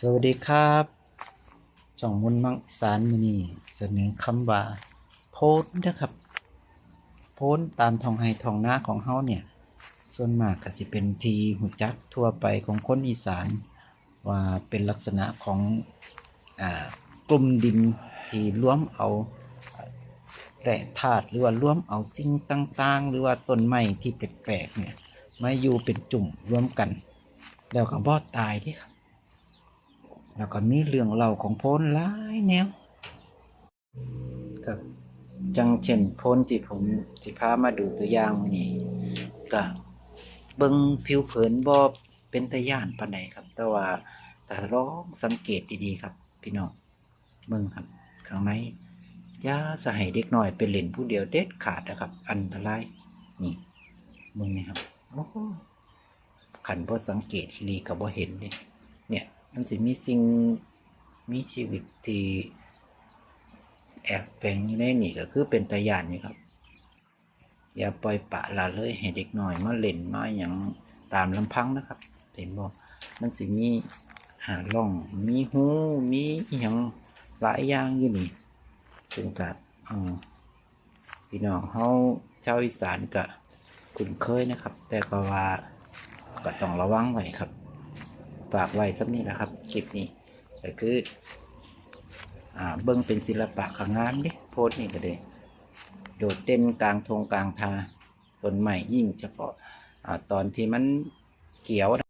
สวัสดีครับจ่องมุนมังอีสารมือนีเสนอคำว่าโพสต์นะครับ โพสต์ตามทองไห้ทองนาของเฮาเนี่ย ส่วนมากก็สิเป็นทีหูจักทั่วไปของคนอีสาน ว่าเป็นลักษณะของอกลุ่มดินที่รวมเอาแร่ธาตุหรือว่ารวมเอาสิ่งต่างๆ หรือว่าต้นไม้ที่แปลกๆเนี่ยมาอยู่เป็นจุ่มรวมกัน แล้วก็บ่ตายเด้ครับ แล้วก็มีเรื่องเล่าของโพนหลายแนวครับจังเช่นโพนที่ผมสิพามาดูตัวอย่างนี้ก็เบิ่งผิวเผินบ่เป็นตาย่านปานใดครับ แต่ว่าถ้าลองสังเกตดีๆครับ พี่น้องเบิ่งครับข้างในย่าสะให้เด็กน้อยเป็นเล่นผู้เดียวเด็ดขาดนะครับ อันตรายนี่เบิ่งนี่ครับโอ้ขันบ่สังเกตหลีก็บ่เห็นเด้เนี่ย มันสิมีสิ่งมีชีวิตที่แอบแฝงอยู่ในนี่ก็คือเป็นตาญาณนี่ครับ อย่าปล่อยปะละเลยให้เด็กหน้อยมาเล่นมาอย่างตามลำพังนะครับ เห็นบ่มันสิมีหาล่องมีหูมีอย่างหลายอย่างอยู่นี่ซึ่งกับพี่น้องเฮาชาวอีสานก็คุ้นเคยนะครับ แต่ก็ว่าก็ต้องระวังไว้ครับ ฝากไว้สักนี้นะครับคลิปนี้ก็คืออ่าเบิ้งเป็นศิลปะขางงานดิโพสนี่ก็เลยโดดเด่นกลางทงกลางทาต้นใหม่ยิ่งเฉพาะอ่าตอนที่มันเขียว